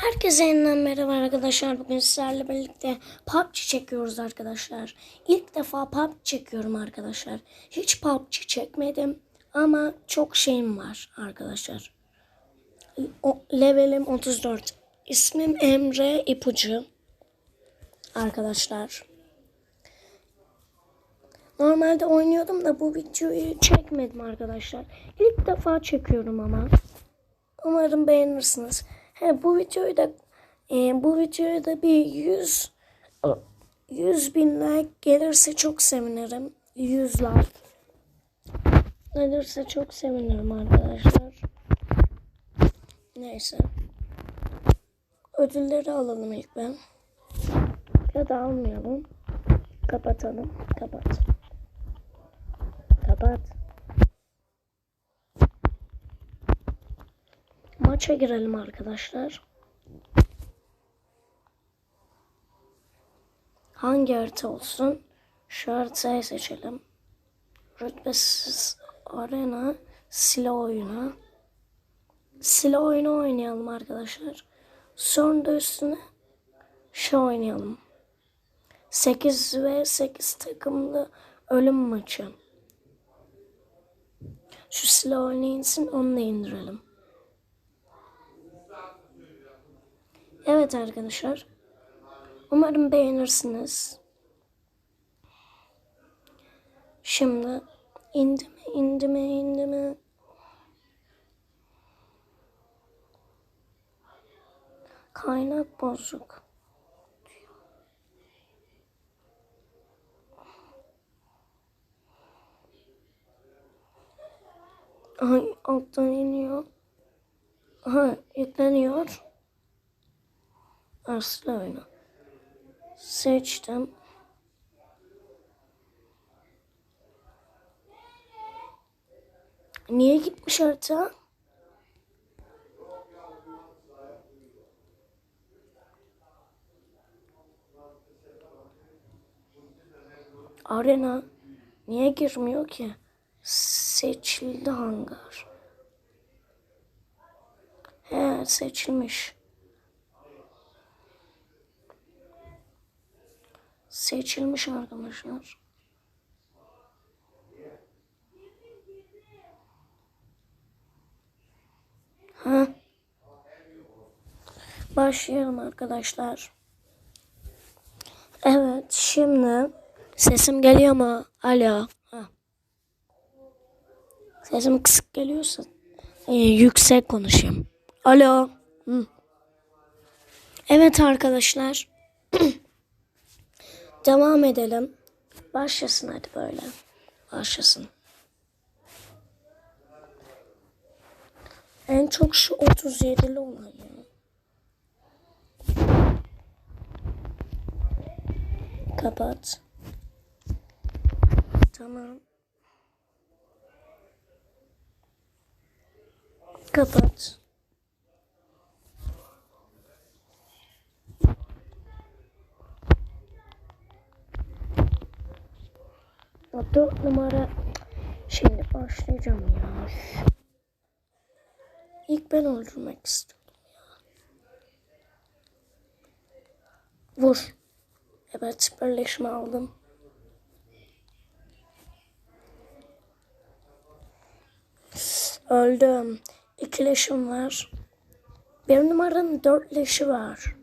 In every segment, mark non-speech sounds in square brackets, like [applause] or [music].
Herkese yeniden merhaba arkadaşlar. Bugün sizlerle birlikte PUBG çekiyoruz arkadaşlar. İlk defa PUBG çekiyorum arkadaşlar. Hiç PUBG çekmedim ama çok şeyim var arkadaşlar. O, levelim 34. İsmim Emre İpucu. Arkadaşlar. Normalde oynuyordum da bu videoyu çekmedim arkadaşlar. İlk defa çekiyorum ama. Umarım beğenirsiniz. He, bu videoyu da e, bu videoya da bir 100 100 bin like gelirse çok sevinirim. 100 like gelirse çok sevinirim arkadaşlar. Neyse. Ödülleri alalım ilk ben. Ya da almayalım. Kapatalım. Kapat. Kapat. Maça girelim arkadaşlar. Hangi harita olsun? Şu haritayı seçelim. Rütbesiz arena, silah oyunu. Silah oyunu oynayalım arkadaşlar. Sonra da üstüne şu oynayalım. 8 ve 8 takımlı ölüm maçı. Şu silah oynayınsın onu da indirelim. Evet arkadaşlar. Umarım beğenirsiniz. Şimdi indi mi indi mi? Kaynak bozuk. Ay alttan iniyor. Aha yükleniyor. Aslı oyunu. Seçtim. Niye gitmiş harita? Arena niye girmiyor ki? Seçildi hangar. He seçilmiş. Seçilmiş arkadaşlar. Ha. Başlayalım arkadaşlar. Evet şimdi sesim geliyor mu? Alo. Ha. Sesim kısık geliyorsa e, yüksek konuşayım. Alo. Hı. Evet arkadaşlar. [clears throat] Devam edelim. Başlasın hadi böyle. Başlasın. En çok şu 37'li olan ya. Kapat. Tamam. Kapat. O dört numara şimdi başlayacağım ya. İlk ben öldürmek istiyorum ya. Vur. Evet birleşme aldım. Öldüm. İki leşim var. Bir numaranın dört leşi var.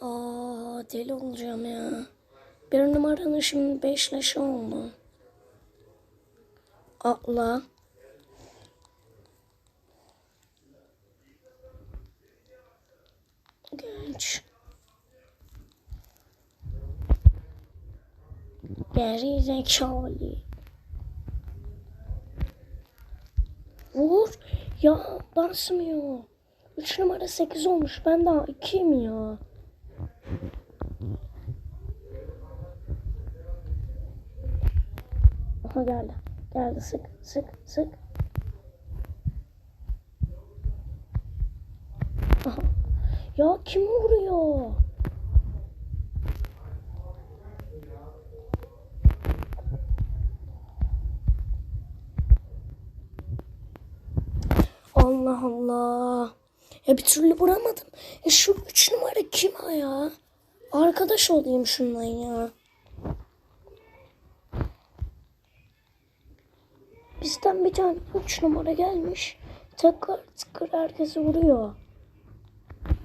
Aa deli olacağım ya. Bir numaranın şimdi beş leşi oldu. Atla. Geç. Geri zekalı. Vur. Ya basmıyor. Üç numara sekiz olmuş. Ben daha ikiyim ya. Aha geldi. Geldi sık sık sık. Ya kim vuruyor? Allah Allah. Ya bir türlü vuramadım. Ya şu üç numara kim ha ya? Arkadaş olayım şundan ya. Bizden bir tane üç numara gelmiş. Tıkır tıkır herkesi vuruyor.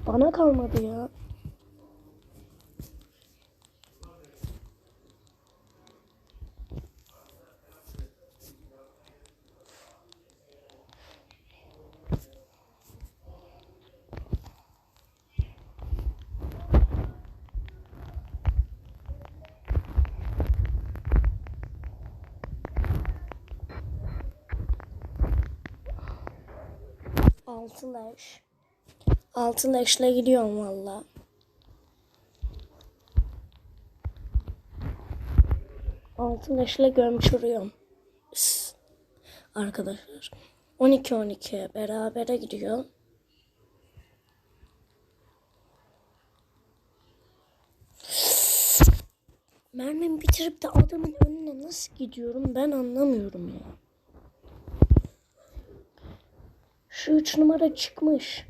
Bana kalmadı ya. Altı leş. Altı leşle gidiyorum valla. Altı leşle gömçürüyorum. Arkadaşlar. 12-12 berabere gidiyor. Mermimi bitirip de adamın önüne nasıl gidiyorum ben anlamıyorum ya. Şu üç numara çıkmış.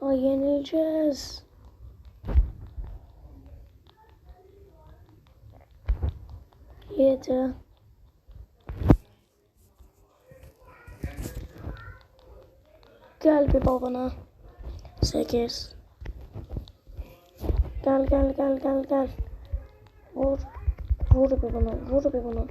Ay yenileceğiz. Yedi. Gel bir babana. Sekiz. Gel gel gel gel gel. Vur. Vur bir bunu. Vur bir bunu.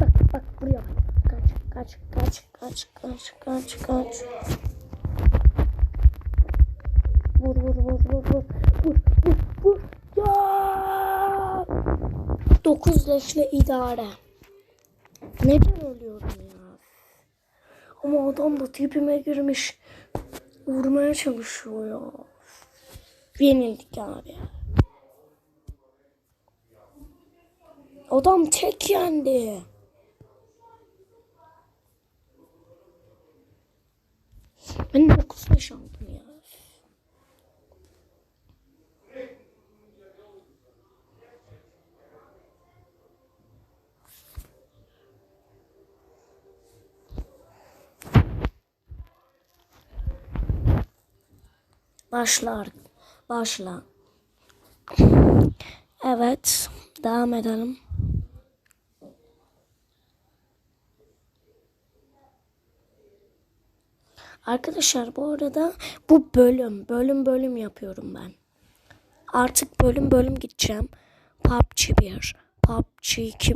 Bak bak buraya bak. Kaç kaç kaç kaç kaç kaç. Vur vur vur vur vur. Vur vur vur. Ya! Dokuz leşle idare. Neden ölüyorum ya? Ama adam da tipime girmiş. Vurmaya çalışıyor ya. Yenildik abi. Adam tek yendi. Ben 9 leş aldım ya. Başlar. Başla. Evet. Devam edelim. Arkadaşlar bu arada bu bölüm bölüm bölüm yapıyorum ben. Artık bölüm bölüm gideceğim. PUBG 1, PUBG 2,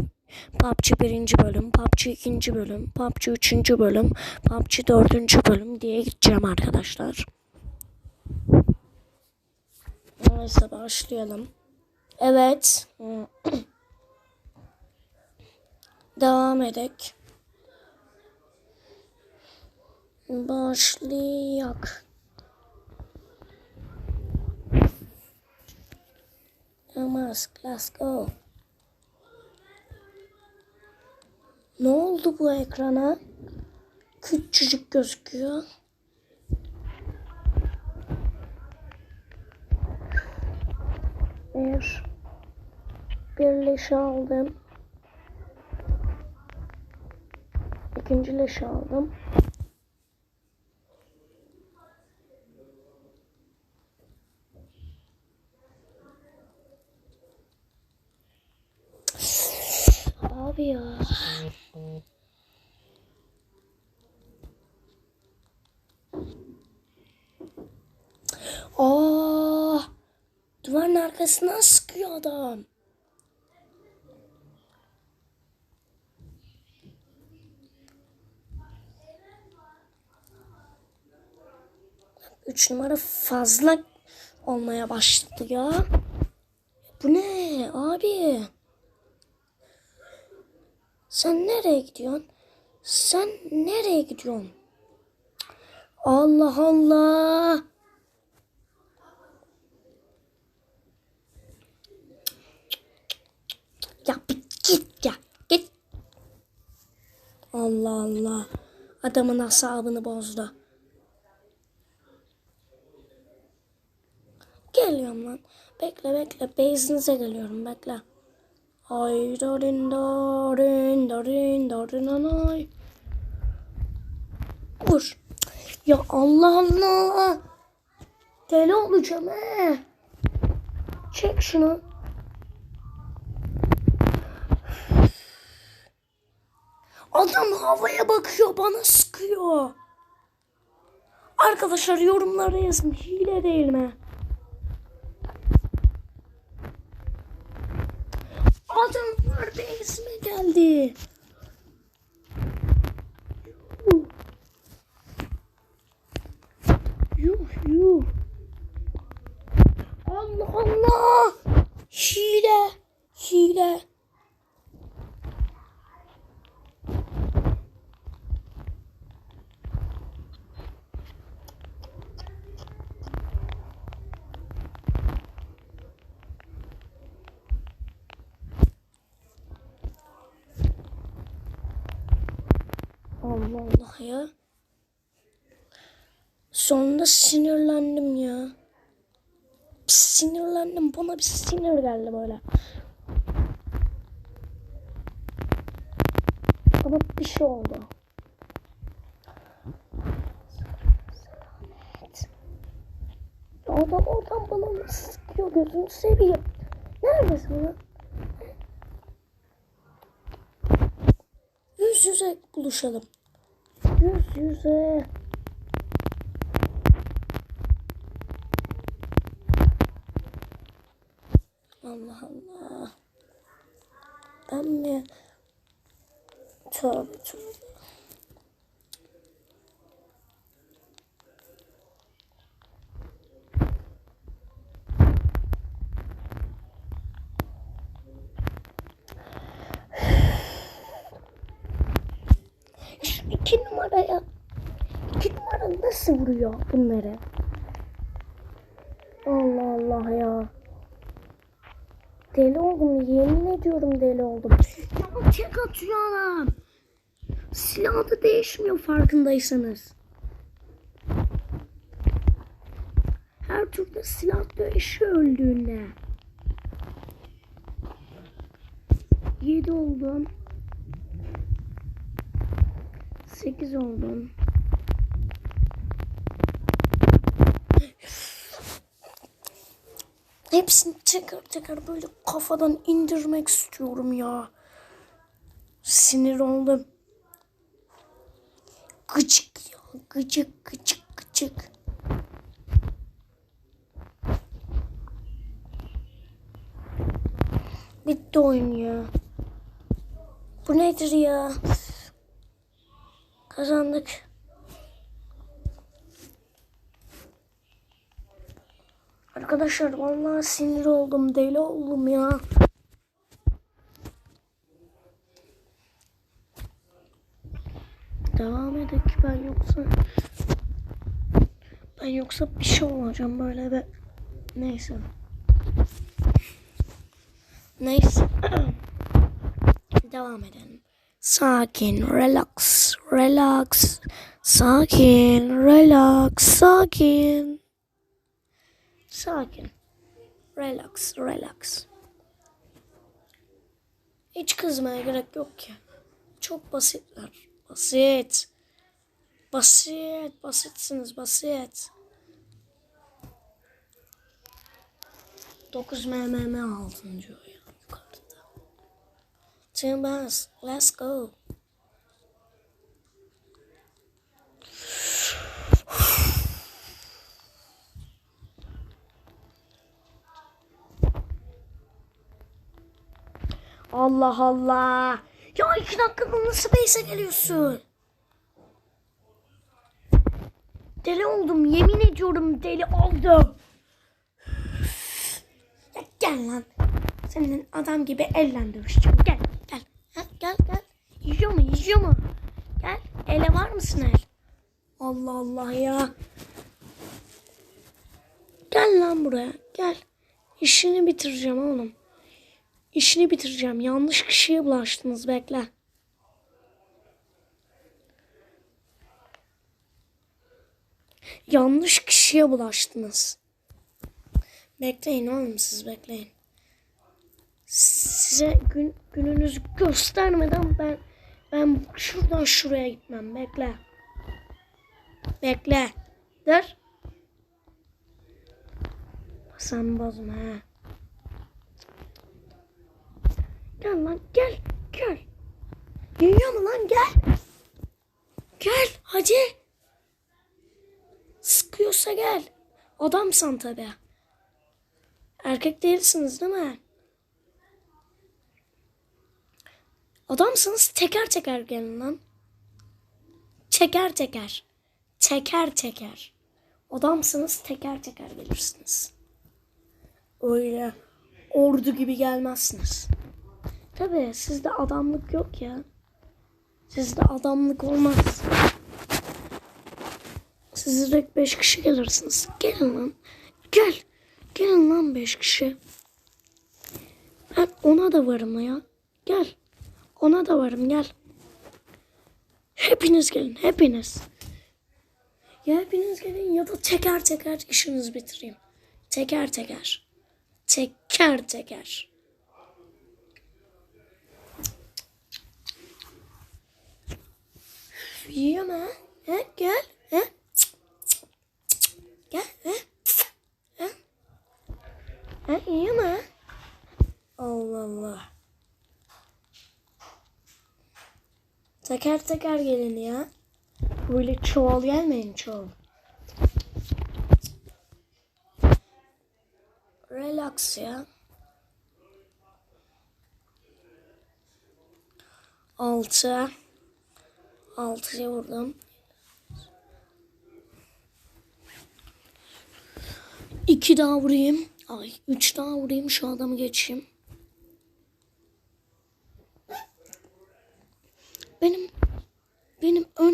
PUBG 1. bölüm, PUBG 2. bölüm, PUBG 3. bölüm, PUBG 4. bölüm diye gideceğim arkadaşlar. Neyse başlayalım. Evet. [clears throat] Devam edek. Başlayak. Yılmaz, let's go. Ne oldu bu ekrana? Küçücük gözüküyor. Bir. Bir leş aldım. İkinci leş aldım. Abi ya. Aa, duvarın arkasından sıkıyor adam. Üç numara fazla olmaya başladı ya. Bu ne abi? Sen nereye gidiyorsun? Sen nereye gidiyorsun? Allah Allah. Ya bir git ya. Git. Allah Allah. Adamın asabını bozdu. Gel geliyorum lan. Bekle bekle. Base'inize geliyorum bekle. Ay darin darin darin darin anay. Vur. Ya Allah Allah. Deli olacağım he. Çek şunu. Adam havaya bakıyor bana sıkıyor. Arkadaşlar yorumlara yazın hile değil mi? Geldi. Yuh yuh. Allah Allah. Hile. Hile. Allah Allah ya. Sonunda sinirlendim ya. Bir sinirlendim. Bana bir sinir geldi böyle. Bana bir şey oldu. Adam oradan bana sıkıyor gözünü seveyim. Neredesin lan? Yüz yüze buluşalım. Yüz yüze. Allah Allah. Ben mi? Tövbe tövbe. Şu iki numaraya iki numara nasıl vuruyor bunları? Allah Allah ya. Deli oldum yemin ediyorum deli oldum. Ya tek atıyor adam. Silahı da değişmiyor farkındaysanız. Her türlü silah değişiyor öldüğünde. 7 oldum. 8 oldum. Hepsini tekrar tekrar böyle kafadan indirmek istiyorum ya. Sinir oldum. Gıcık ya. Gıcık gıcık gıcık. Bitti oyun ya. Bu nedir ya? Kazandık. Arkadaşlar vallahi sinir oldum, deli oldum ya. Devam edek ben yoksa ben yoksa bir şey olacağım böyle bir neyse. Neyse. [clears throat] Devam edelim. Sakin, relax, relax. Sakin, relax, sakin. Sakin. Relax, relax. Hiç kızmaya gerek yok ki. Çok basitler. Basit. Basit, basitsiniz, basit. 9 mm aldın diyor yukarıda. Tim Bass, let's go. Allah Allah. Ya iki dakikada nasıl base'e geliyorsun? Deli oldum yemin ediyorum deli oldum. Ya gel lan. Senin adam gibi elle dövüşeceğim. Gel gel. Ha, gel gel. Yiyor mu yiyor mu? Gel ele var mısın el? Allah Allah ya. Gel lan buraya gel. İşini bitireceğim oğlum. İşini bitireceğim. Yanlış kişiye bulaştınız bekle. Yanlış kişiye bulaştınız. Bekleyin oğlum siz bekleyin. Size gün, gününüzü göstermeden ben ben şuradan şuraya gitmem. Bekle. Bekle. Dur. Sen bozma. Gel lan gel gel. Geliyor mu lan gel. Gel hadi. Sıkıyorsa gel. Adamsan tabi. Erkek değilsiniz değil mi? Adamsınız teker teker gelin lan. Teker teker. Teker teker. Adamsınız teker teker gelirsiniz. Öyle ordu gibi gelmezsiniz. Tabi sizde adamlık yok ya. Sizde adamlık olmaz. Siz direkt beş kişi gelirsiniz. Gelin lan. Gel. Gelin lan beş kişi. Ben ona da varım ya. Gel. Ona da varım gel. Hepiniz gelin hepiniz. Ya hepiniz gelin ya da teker teker işinizi bitireyim. Teker teker. Teker teker. Yiyor mu? He? Gel. He? Gel. He? He? He? Yiyor mu? Allah Allah. Teker teker gelin ya. Böyle çoğal gelmeyin çoğal. Relax ya. Altı. Altıya vurdum. İki daha vurayım. Ay üç daha vurayım şu adamı geçeyim. Benim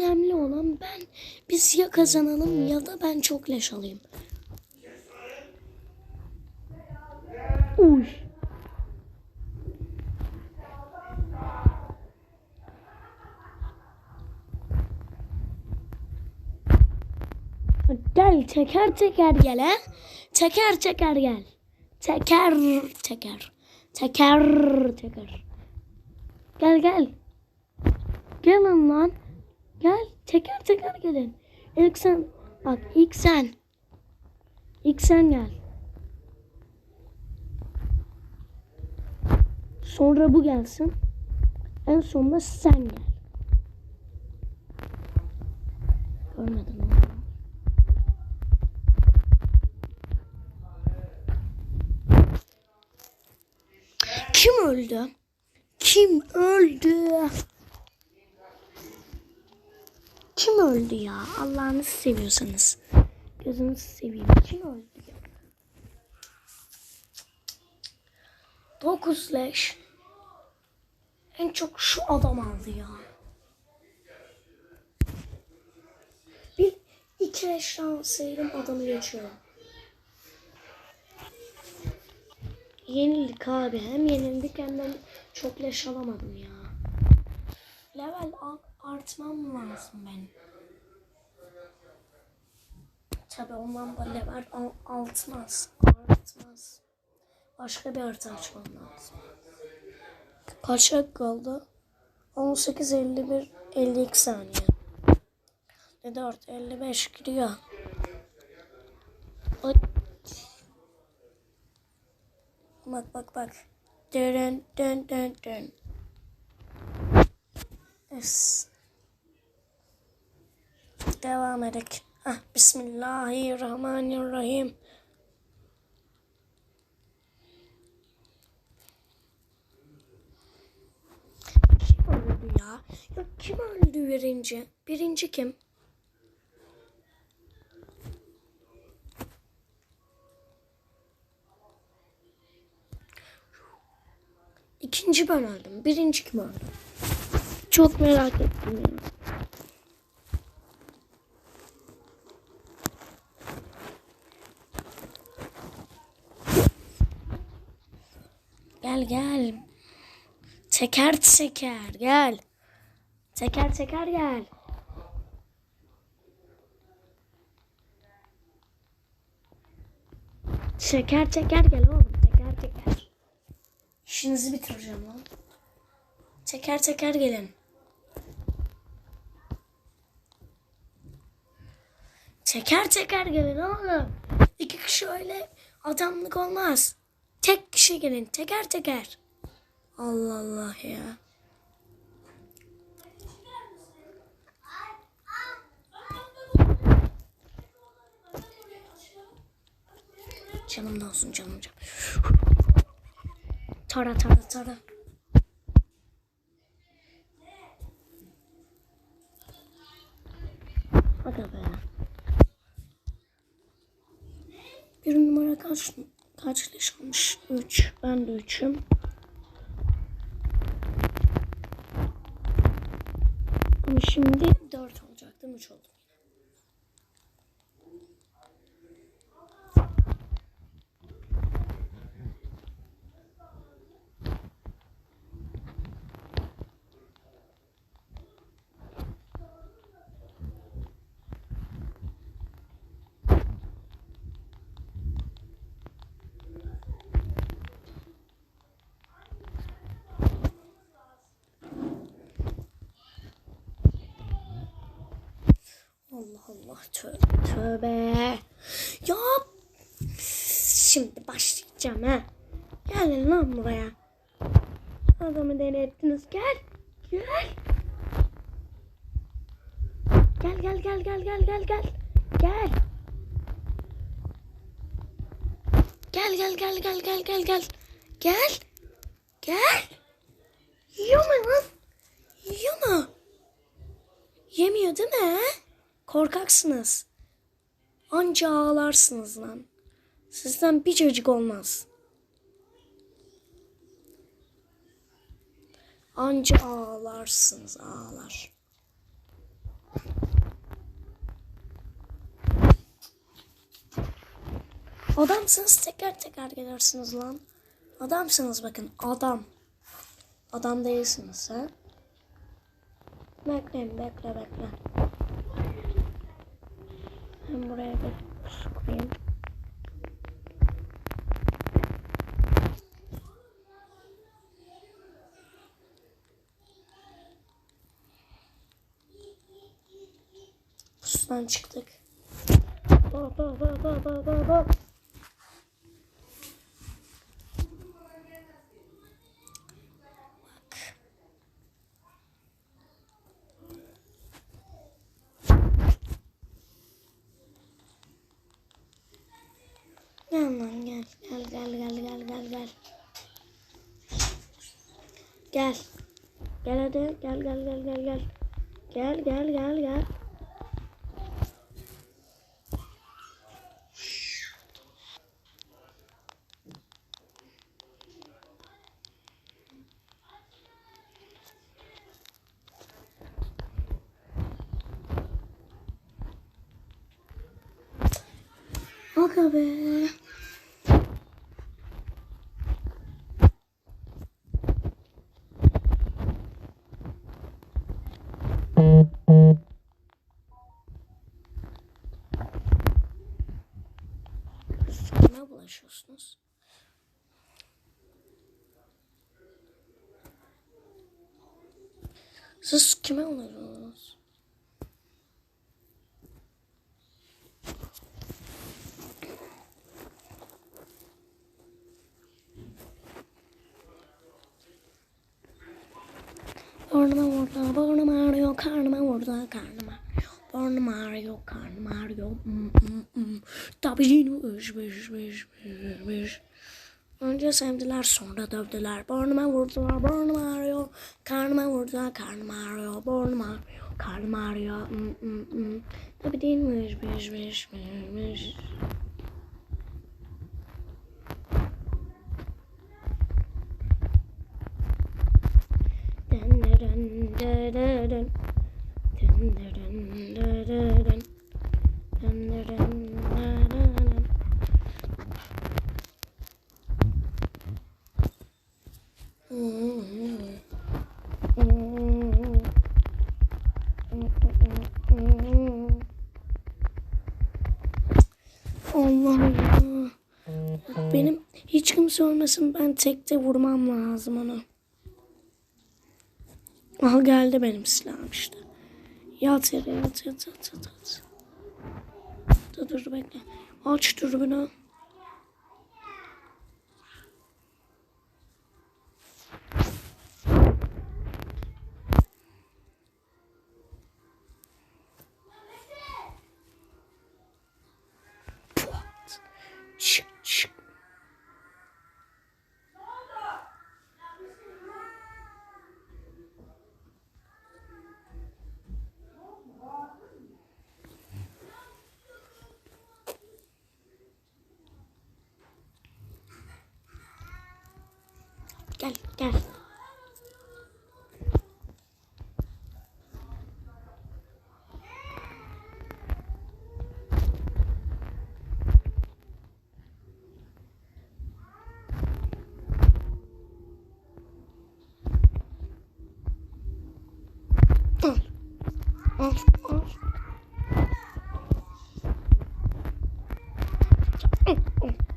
önemli olan ben biz ya kazanalım ya da ben çok leş alayım. Uy. Gel teker teker gel he. Teker teker gel. Teker teker. Teker teker. Gel gel. Gelin lan. Gel teker teker gelin. İlk sen bak ilk sen. İlk sen gel. Sonra bu gelsin. En sonunda sen gel. Görmedim onu. Kim öldü? Kim öldü? Kim öldü ya? Allah'ınızı seviyorsanız. Gözünüzü seveyim. Kim öldü ya? 9 leş. En çok şu adam aldı ya. Bir iki leş alsaydım adamı geçiyorum. Yenildik abi. Hem yenildik hem de çok leş alamadım ya. Level a- artmam lazım benim. Tabi ondan da level al- artmaz. Başka bir harita açmam lazım. Kaç dakika kaldı? 18, 51, 52 saniye. 54, 55 gidiyor. Ay. Bak bak bak. Dön dön dön dön. Es. Devam edek. Ah, Bismillahirrahmanirrahim. Kim öldü ya? Ya kim öldü birinci? Birinci kim? İkinci ben öldüm. Birinci kim öldü? Çok merak ettim ya. Gel gel. Teker teker gel. Teker teker gel. Teker teker gel oğlum. Teker teker. İşinizi bitireceğim lan. Teker teker gelin. Teker teker gelin oğlum. İki kişi öyle adamlık olmaz. Tek kişi gelin. Teker teker. Allah Allah ya. Canım da olsun canım canım. Tara tara tara. Hadi be. Bir numara kaç kaç leş almış? Üç. Ben de üçüm. Ama şimdi dört olacaktım. Üç oldu. Allah Allah tövbe tövbe. Ya şimdi başlayacağım ha. Gelin lan buraya. Adamı deli. Gel. Gel. Gel gel gel gel gel gel gel. Gel. Gel gel gel gel gel gel gel. Gel. Gel. Yiyor mu lan? Yiyor mu? Yemiyor değil mi? Korkaksınız. Anca ağlarsınız lan. Sizden bir çocuk olmaz. Anca ağlarsınız ağlar. Adamsınız teker teker gelirsiniz lan. Adamsınız bakın adam. Adam değilsiniz ha. Bekleyin bekle bekle. Ben buraya su koyayım. Pusudan çıktık. Hop hop hop hop hop hop hop. Gel lan gel. Gel gel gel gel gel gel. Gel. Gel hadi gel gel gel gel gel. Gel gel gel gel. Aga be. Siz Kime bulaşıyorsunuz? Siz kime bulaşıyorsunuz? Burnuma vurdu, burnum ağrıyor, karnıma vurdu, karnıma. Burnum ağrıyor, karnım ağrıyor. Mm, mm, mm. Tabii yine üş, üş, üş, üş, üş. Önce sevdiler, sonra dövdüler. Burnuma vurdular, burnum ağrıyor. Karnıma vurdular, karnım ağrıyor. Burnum ağrıyor, karnım ağrıyor. Mm, mm, mm. Mi? Üş, üş, üş, üş, kimse olmasın ben tekte vurmam lazım onu. Al geldi benim silahım işte. Yat yere yat yat yat yat. Dur dur bekle. Aç dürbünü. Gel gel. Al. Al. Al.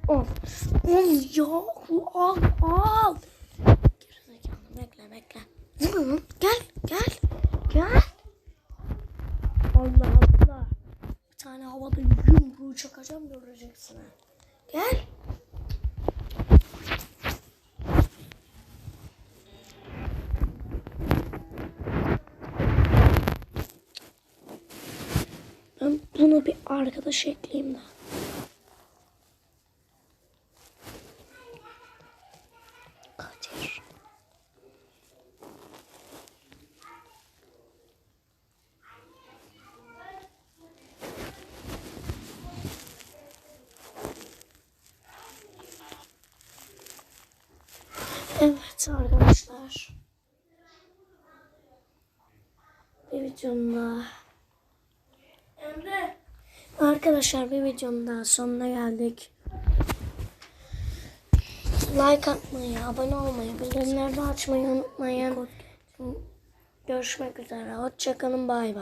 Al. Al al al. Gerizekalı bekle bekle. Hı, Gel gel gel. Allah Allah. Bir tane havada yumruğu çakacağım göreceksin ha. Gel. Ben bunu bir arkadaş ekleyeyim de. Kadir. Evet arkadaşlar. Bir videonun daha. Emre. Arkadaşlar bir videonun daha sonuna geldik. Like atmayı, abone olmayı, bildirimleri açmayı unutmayın. Görüşmek üzere. Hoşçakalın. Bay bay.